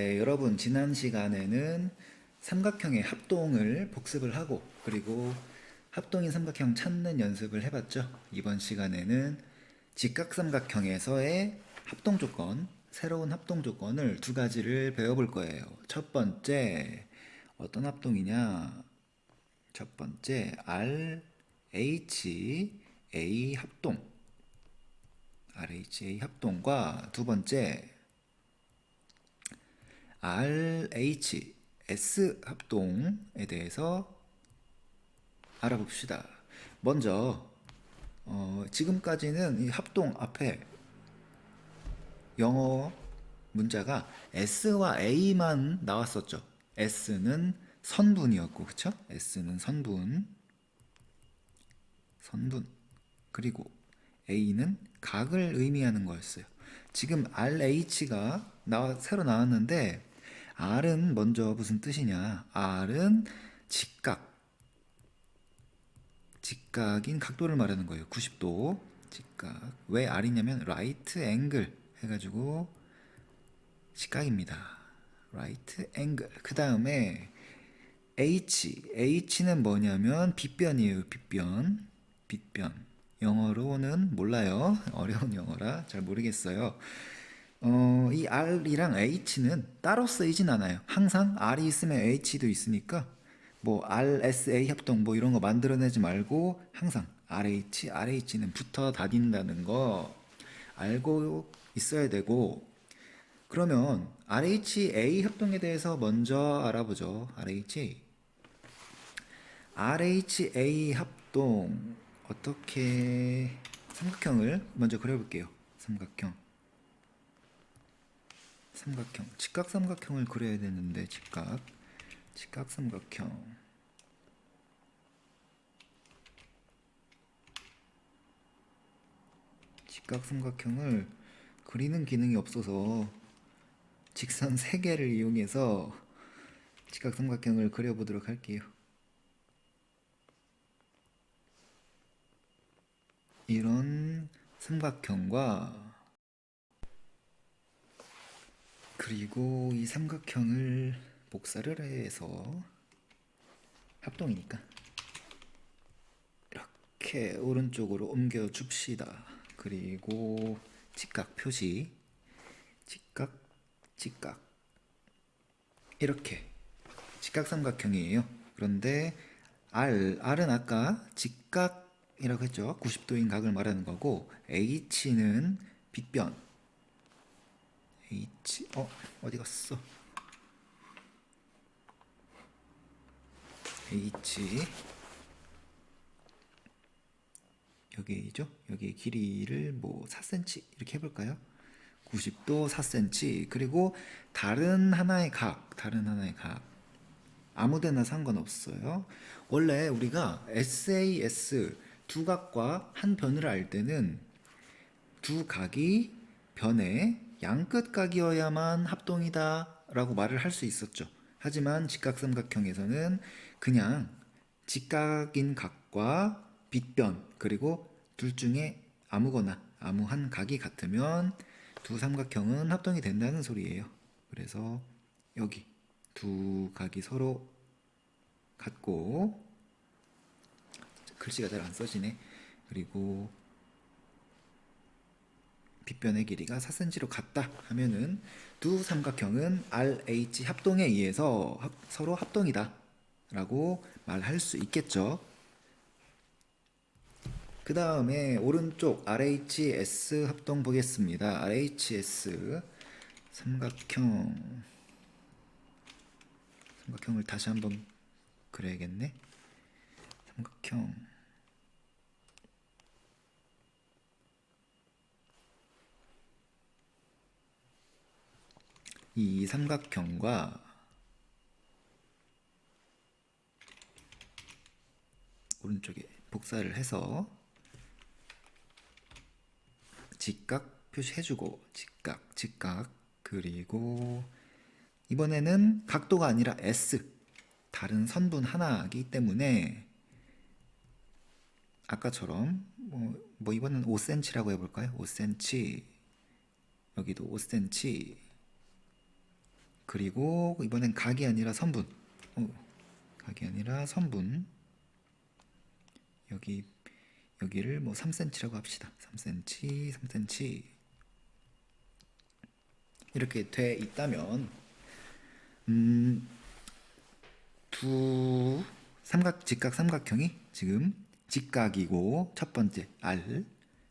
네, 여러분 지난 시간에는 삼각형의 합동을 복습을 하고 그리고 합동인 삼각형 찾는 연습을 해봤죠. 이번 시간에는 직각삼각형에서의 합동 조건, 새로운 합동 조건을 두 가지를 배워볼 거예요. 첫 번째 어떤 합동이냐? 첫 번째 R H A 합동, R H A 합동과 두 번째 RHS 합동에 대해서 알아봅시다. 먼저 어, 지금까지는 이 합동 앞에 영어 문자가 S와 A만 나왔었죠. S는 선분이었고, 그쵸? S는 선분, 선분. 그리고 A는 각을 의미하는 거였어요. 지금 RH가 나와, 새로 나왔는데 R은 먼저 무슨 뜻이냐? R은 직각. 직각인 각도를 말하는 거예요. 90도. 직각. 왜 R이냐면 right angle 해가지고 직각입니다. right angle. 그 다음에 H. H는 뭐냐면 빗변이에요. 빗변. 빗변. 영어로는 몰라요. 어려운 영어라 잘 모르겠어요. 어, 이 R이랑 H는 따로 쓰이진 않아요. 항상 R이 있으면 H도 있으니까 뭐 RSA 협동 뭐 이런 거 만들어내지 말고 항상 RH, RH는 붙어 다닌다는 거 알고 있어야 되고 그러면 RHA 협동에 대해서 먼저 알아보죠. RHA. RHA 합동 어떻게 삼각형을 먼저 그려볼게요. 삼각형. 삼각형. 직각 삼각형을 그려야 되는데 직각. 직각 삼각형. 직각 삼각형을 그리는 기능이 없어서 직선 3개를 이용해서 직각 삼각형을 그려보도록 할게요. 이런 삼각형과 그리고 이 삼각형을 복사를 해서 합동이니까 이렇게 오른쪽으로 옮겨 줍시다. 그리고 직각 표시 직각 직각 이렇게 직각 삼각형이에요. 그런데 R R은 아까 직각이라고 했죠. 90도인 각을 말하는 거고 H는 빗변 H 어 어디 갔어? H 여기죠? 여기 길이를 뭐 4cm 이렇게 해볼까요? 90도 4cm 그리고 다른 하나의 각 다른 하나의 각 아무데나 상관없어요. 원래 우리가 SAS 두 각과 한 변을 알 때는 두 각이 변의 양끝 각이어야만 합동이다 라고 말을 할 수 있었죠. 하지만 직각삼각형에서는 그냥 직각인 각과 빗변 그리고 둘 중에 아무거나 아무 한 각이 같으면 두 삼각형은 합동이 된다는 소리예요. 그래서 여기 두 각이 서로 같고 글씨가 잘 안 써지네. 그리고 빗변의 길이가 4cm로 같다 하면은 두 삼각형은 RH 합동에 의해서 합- 서로 합동이다 라고 말할 수 있겠죠. 그 다음에 오른쪽 RHS 합동 보겠습니다. RHS 삼각형 삼각형을 다시 한번 그려야겠네. 삼각형 이 삼각형과 오른쪽에 복사를 해서 직각 표시해주고 직각 직각 그리고 이번에는 각도가 아니라 S 다른 선분 하나이기 때문에 아까처럼 뭐, 뭐 이번엔 5cm라고 해볼까요? 5cm 여기도 5cm 그리고 이번엔 각이 아니라 선분. 어, 각이 아니라 선분. 여기 여기를 뭐 3cm라고 합시다. 3cm, 3cm. 이렇게 돼 있다면 음, 두 삼각 직각 삼각형이 지금 직각이고 첫 번째 R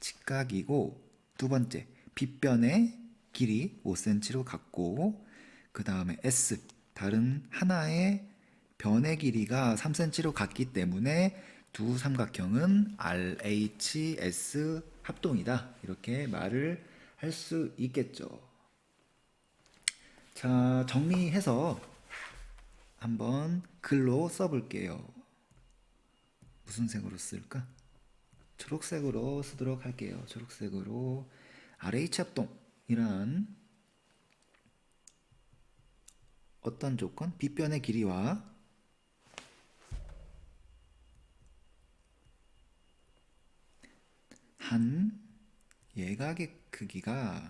직각이고 두 번째 빗변의 길이 5cm로 같고 그 다음에 S 다른 하나의 변의 길이가 3cm로 같기 때문에 두 삼각형은 RHS 합동이다 이렇게 말을 할 수 있겠죠. 자 정리해서 한번 글로 써볼게요. 무슨 색으로 쓸까? 초록색으로 쓰도록 할게요. 초록색으로 RH 합동이란 어떤 조건? 빗변의 길이와 한 예각의 크기가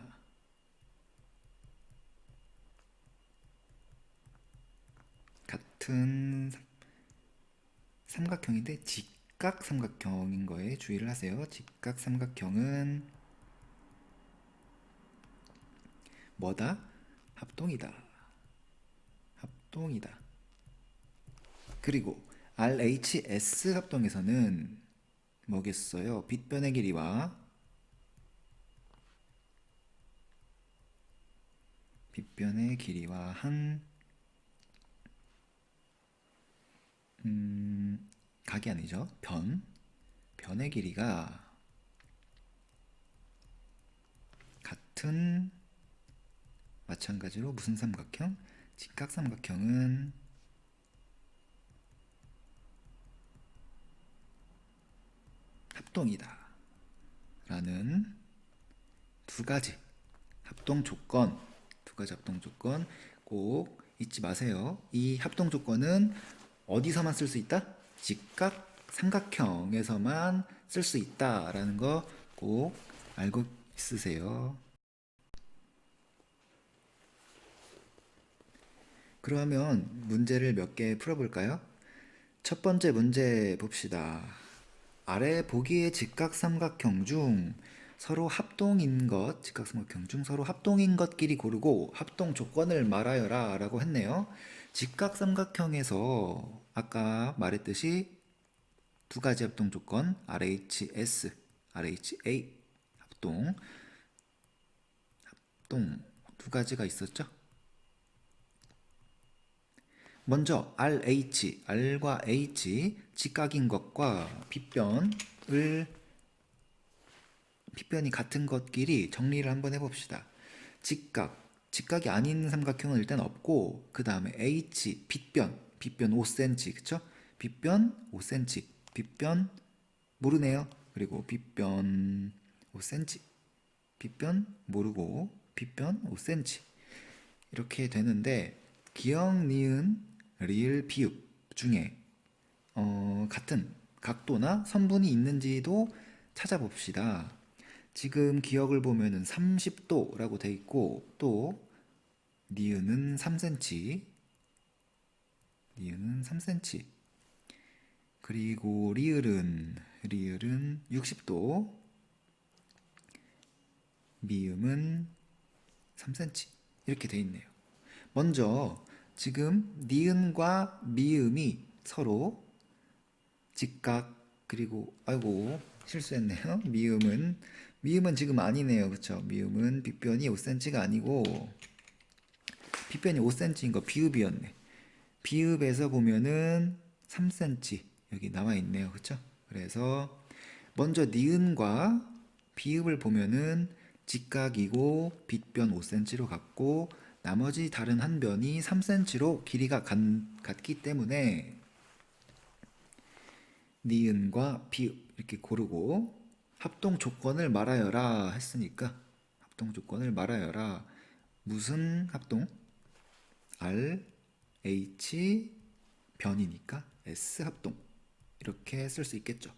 같은 삼- 삼각형인데 직각 삼각형인 거에 주의를 하세요. 직각 삼각형은 뭐다? 합동이다. 합동이다. 그리고 RHS 합동에서는 뭐겠어요? 빗변의 길이와 빗변의 길이와 한 음, 각이 아니죠. 변. 변의 길이가 같은 마찬가지로 무슨 삼각형? 직각 삼각형은 합동이다. 라는 두 가지 합동 조건, 두 가지 합동 조건 꼭 잊지 마세요. 이 합동 조건은 어디서만 쓸 수 있다? 직각 삼각형에서만 쓸 수 있다라는 거 꼭 알고 있으세요. 그러면 문제를 몇 개 풀어볼까요? 첫 번째 문제 봅시다. 아래 보기의 직각 삼각형 중 서로 합동인 것, 직각 삼각형 중 서로 합동인 것끼리 고르고 합동 조건을 말하여라 라고 했네요. 직각 삼각형에서 아까 말했듯이 두 가지 합동 조건 RHS, RHA 합동 합동 두 가지가 있었죠. 먼저 RH, R과 H 직각인 것과 빗변을 빗변이 같은 것끼리 정리를 한번 해봅시다. 직각, 직각이 아닌 삼각형은 일단 없고 그 다음에 H, 빗변, 빗변 5cm, 그쵸? 빗변 5cm, 빗변 모르네요. 그리고 빗변 5cm, 빗변 모르고 빗변 5cm 이렇게 되는데 기억, 니은, 리을, 비읍 중에 어, 같은 각도나 선분이 있는지도 찾아봅시다. 지금 기억을 보면은 30도라고 돼 있고 또 니은은 3cm, 니은은 3cm. 그리고 리을은 리을은 60도, 미음은 3cm 이렇게 돼 있네요. 먼저 지금 니은과 미음이 서로 직각 그리고 아이고 실수했네요. 미음은 미음은 지금 아니네요. 그렇죠? 미음은 빗변이 5cm가 아니고 빗변이 5cm인 거 비읍이었네. 비읍에서 보면은 3cm 여기 나와 있네요. 그렇죠? 그래서 먼저 니은과 비읍을 보면은 직각이고 빗변 5cm로 같고 나머지 다른 한 변이 3cm로 길이가 같, 같기 때문에 니은과 비읍 이렇게 고르고 합동 조건을 말하여라 했으니까 합동 조건을 말하여라 무슨 합동? R, H 변이니까 S 합동 이렇게 쓸 수 있겠죠.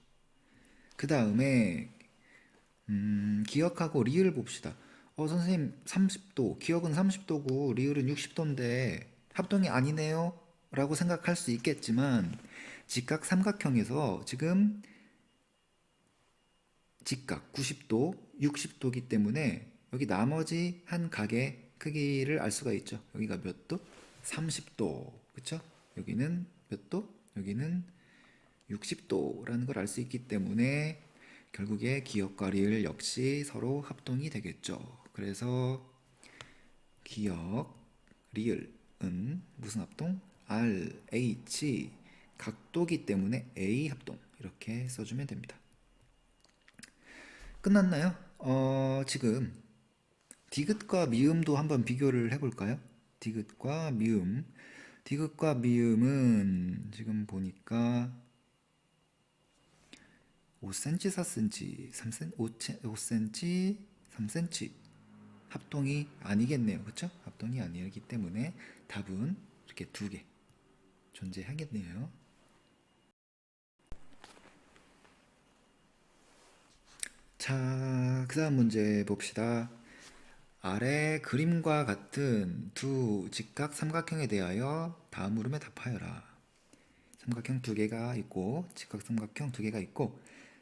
그 다음에 음, 기억하고 리을 봅시다. 어, 선생님 30도, 기억은 30도고 리을은 60도인데 합동이 아니네요? 라고 생각할 수 있겠지만 직각 삼각형에서 지금 직각 90도, 60도기 때문에 여기 나머지 한 각의 크기를 알 수가 있죠. 여기가 몇 도? 30도. 그쵸? 여기는 몇 도? 여기는 60도라는 걸 알 수 있기 때문에 결국에 기역과 리을 역시 서로 합동이 되겠죠. 그래서 기역, 리을은 무슨 합동? R, H 각도기 때문에 A 합동 이렇게 써주면 됩니다. 끝났나요? 어, 지금 디귿과 미음도 한번 비교를 해볼까요? 디귿과 미음. 디귿과 미음은 지금 보니까 5cm, 4cm, 3cm, 5cm, 3cm 합동이 아니겠네요. 그렇죠? 합동이 아니기 때문에 답은 이렇게 두 개 존재하겠네요. 자, 그 다음 문제 봅시다. 아래 그림과 같은 두 직각 삼각형에 대하여 다음 물음에 답하여라. 삼각형 두 개가 있고 직각 삼각형 두 개가 있고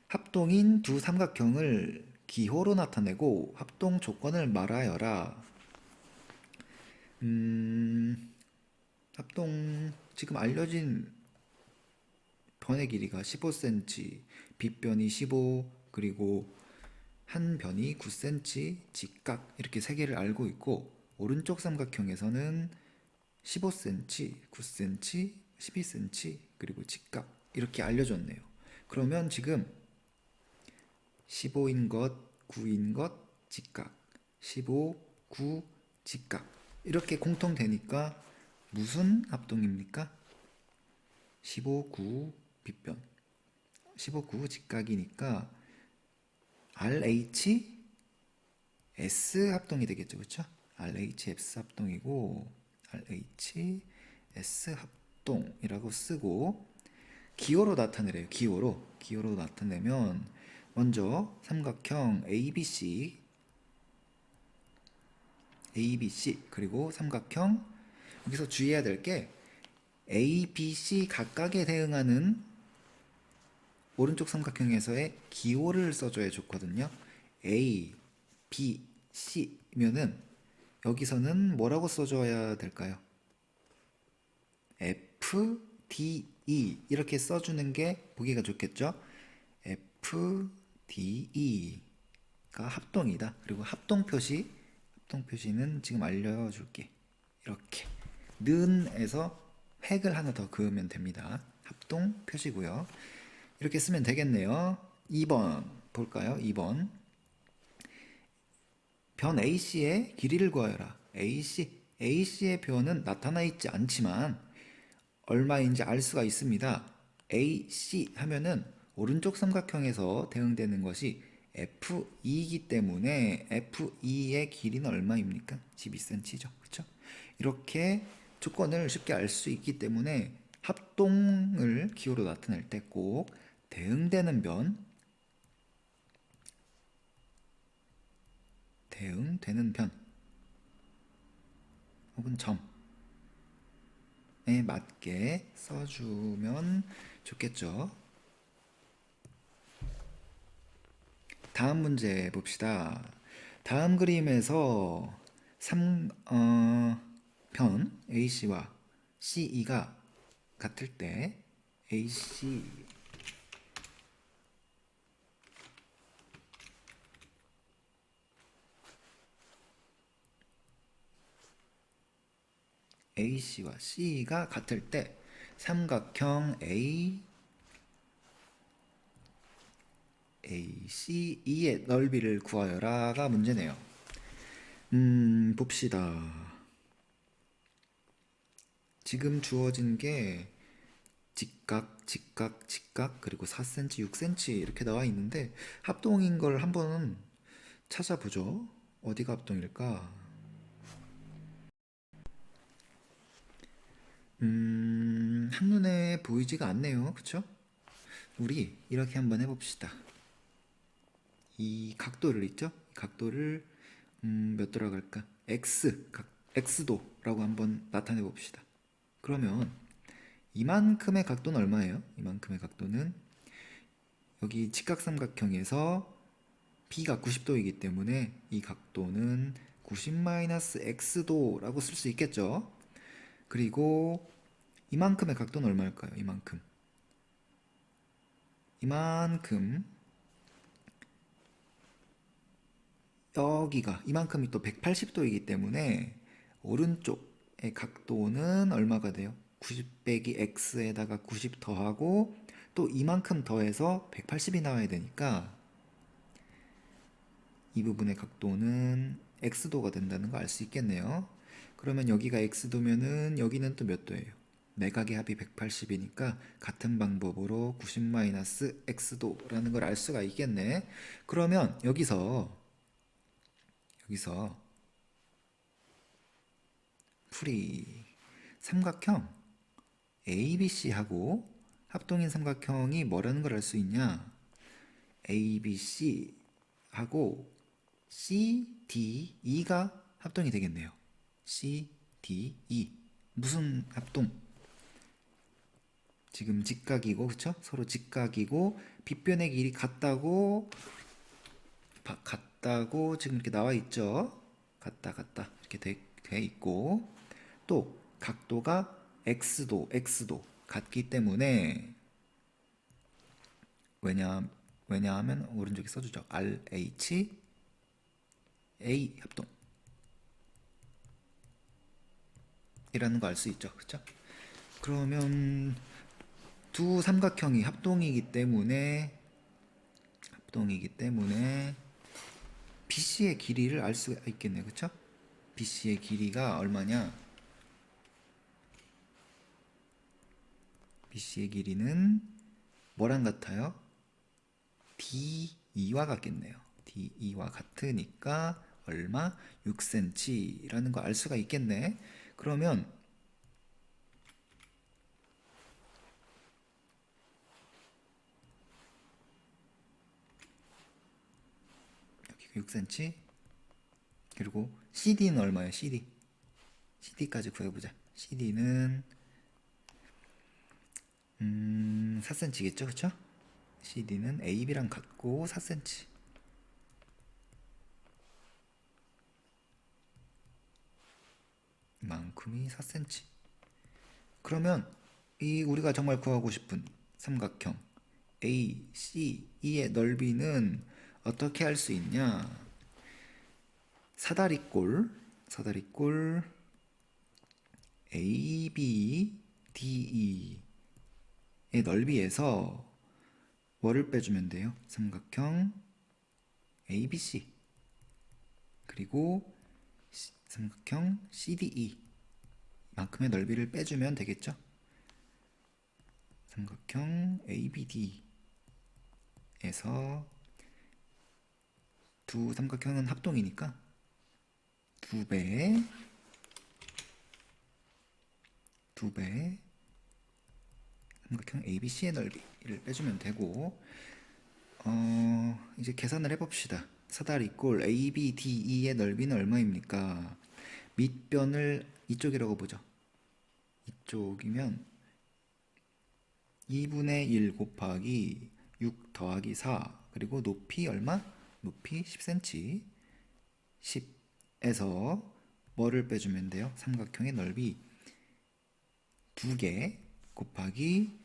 합동인 두 삼각형을 기호로 나타내고 합동 조건을 말하여라. 음, 합동 지금 알려진 변의 길이가 15cm, 빗변이 15, 그리고 한 변이 9cm, 직각 이렇게 세 개를 알고 있고 오른쪽 삼각형에서는 15cm, 9cm, 12cm 그리고 직각 이렇게 알려줬네요. 그러면 지금 15인 것, 9인 것, 직각 15, 9, 직각 이렇게 공통되니까 무슨 합동입니까? 15, 9 빗변 15, 9 직각이니까 RH S 합동이 되겠죠, 그렇죠? RH S 합동이고 RH S 합동이라고 쓰고 기호로 나타내래요. 기호로 기호로 나타내면 먼저 삼각형 ABC ABC 그리고 삼각형 여기서 주의해야 될 게 A, B, C 각각에 대응하는 오른쪽 삼각형에서의 기호를 써줘야 좋거든요. A, B, C면은 여기서는 뭐라고 써줘야 될까요? F, D, E 이렇게 써주는 게 보기가 좋겠죠? F, D, E가 합동이다. 그리고 합동 표시, 합동 표시는 지금 알려줄게. 이렇게 는에서 획을 하나 더 그으면 됩니다. 합동 표시고요. 이렇게 쓰면 되겠네요. 2번 볼까요? 2번 변 AC의 길이를 구하여라. AC AC의 변은 나타나 있지 않지만 얼마인지 알 수가 있습니다. AC 하면은 오른쪽 삼각형에서 대응되는 것이 F2이기 때문에 F2의 길이는 얼마입니까? 12cm죠. 그렇죠? 이렇게 조건을 쉽게 알 수 있기 때문에 합동을 기호로 나타낼 때 꼭 대응되는 변 대응되는 변 혹은 점에 맞게 써주면 좋겠죠. 다음 문제 봅시다. 다음 그림에서 3, 어, 편 AC와 CE가 같을 때 AC AC와 C가 같을 때 삼각형 A ACE의 넓이를 구하여라가 문제네요. 음, 봅시다. 지금 주어진 게 직각, 직각, 직각, 그리고 4cm, 6cm 이렇게 나와 있는데 합동인 걸 한번 찾아보죠. 어디가 합동일까? 음, 한눈에 보이지가 않네요. 그쵸? 우리 이렇게 한번 해봅시다. 이 각도를 있죠? 이 각도를 음, 몇 도라고 할까? x, 각, x도라고 한번 나타내 봅시다. 그러면 이만큼의 각도는 얼마예요? 이만큼의 각도는 여기 직각삼각형에서 b가 90도이기 때문에 이 각도는 90-x도라고 쓸 수 있겠죠. 그리고 이만큼의 각도는 얼마일까요? 이만큼. 이만큼 여기가 이만큼이 또 180도이기 때문에 오른쪽의 각도는 얼마가 돼요? 90 빼기 x에다가 90 더하고 또 이만큼 더해서 180이 나와야 되니까 이 부분의 각도는 x도가 된다는 거 알 수 있겠네요. 그러면 여기가 x도면은 여기는 또 몇 도예요? 내각의 합이 180이니까 같은 방법으로 90-x도라는 걸 알 수가 있겠네. 그러면 여기서 여기서 풀이 삼각형 ABC하고 합동인 삼각형이 뭐라는 걸 알 수 있냐? ABC하고 CDE가 합동이 되겠네요. CDE 무슨 합동? 지금 직각이고 그쵸? 서로 직각이고 빗변의 길이 같다고 바- 같 다고 지금 이렇게 나와 있죠. 같다 같다 이렇게 돼, 돼 있고 또 각도가 x도 x도 같기 때문에 왜냐 왜냐하면 오른쪽에 써주죠. RH A 합동 이라는 거 알 수 있죠. 그쵸? 그러면 두 삼각형이 합동이기 때문에 합동이기 때문에 BC의 길이를 알 수가 있겠네요. 그쵸? BC의 길이가 얼마냐? BC의 길이는 뭐랑 같아요? D2와 같겠네요. D2와 같으니까 얼마? 6cm라는 거 알 수가 있겠네. 그러면 여기가 6cm 그리고 CD는 얼마예요? CD CD까지 구해보자. CD는 음, 4cm겠죠, 그쵸? CD는 AB랑 같고 4cm. 이만큼이 4cm. 그러면 이 우리가 정말 구하고 싶은 삼각형 A, C, E의 넓이는 어떻게 할 수 있냐? 사다리꼴, 사다리꼴 A, B, D, E의 넓이에서 뭐를 빼주면 돼요? 삼각형 ABC 그리고 시- 삼각형 CDE 만큼의 넓이를 빼주면 되겠죠? 삼각형 ABD에서 두 삼각형은 합동이니까 두 배, 두 배, 삼각형 ABC의 넓이를 빼주면 되고 어, 이제 계산을 해봅시다. 사다리 꼴 ABDE의 넓이는 얼마입니까? 밑변을 이쪽이라고 보죠. 이쪽이면 2분의 1 곱하기 6 더하기 4 그리고 높이 얼마? 높이 10cm 10에서 뭐를 빼주면 돼요? 삼각형의 넓이 2개 곱하기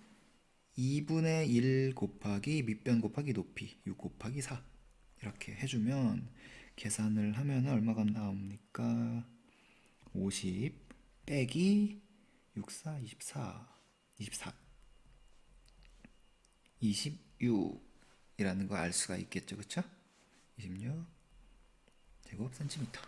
2분의 1 곱하기 밑변 곱하기 높이 6 곱하기 4 이렇게 해주면 계산을 하면 얼마가 나옵니까? 50 빼기 64 24 24 26이라는 거 알 수가 있겠죠 그쵸? 26 제곱 센티미터